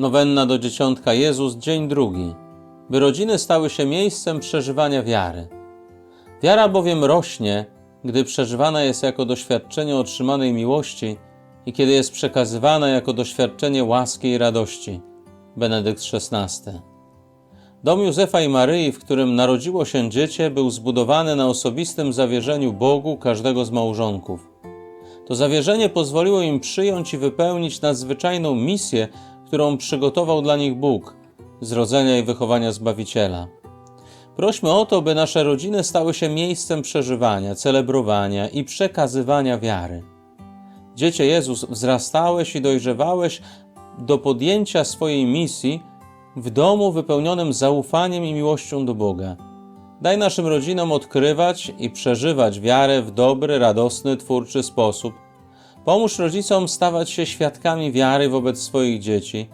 Nowenna do Dzieciątka Jezus, dzień drugi. By rodziny stały się miejscem przeżywania wiary. Wiara bowiem rośnie, gdy przeżywana jest jako doświadczenie otrzymanej miłości i kiedy jest przekazywana jako doświadczenie łaski i radości. Benedykt XVI. Dom Józefa i Maryi, w którym narodziło się dziecię, był zbudowany na osobistym zawierzeniu Bogu każdego z małżonków. To zawierzenie pozwoliło im przyjąć i wypełnić nadzwyczajną misję, którą przygotował dla nich Bóg zrodzenia i wychowania Zbawiciela. Prośmy o to, by nasze rodziny stały się miejscem przeżywania, celebrowania i przekazywania wiary. Dziecię Jezus, wzrastałeś i dojrzewałeś do podjęcia swojej misji w domu wypełnionym zaufaniem i miłością do Boga. Daj naszym rodzinom odkrywać i przeżywać wiarę w dobry, radosny, twórczy sposób. Pomóż rodzicom stawać się świadkami wiary wobec swoich dzieci.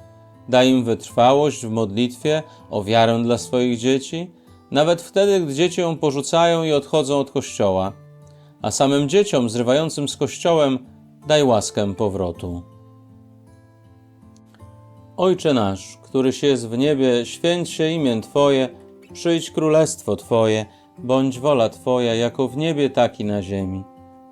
Daj im wytrwałość w modlitwie o wiarę dla swoich dzieci, nawet wtedy, gdy dzieci ją porzucają i odchodzą od kościoła. A samym dzieciom zrywającym z kościołem daj łaskę powrotu. Ojcze nasz, któryś jest w niebie, święć się imię Twoje, przyjdź królestwo Twoje, bądź wola Twoja, jako w niebie, tak i na ziemi.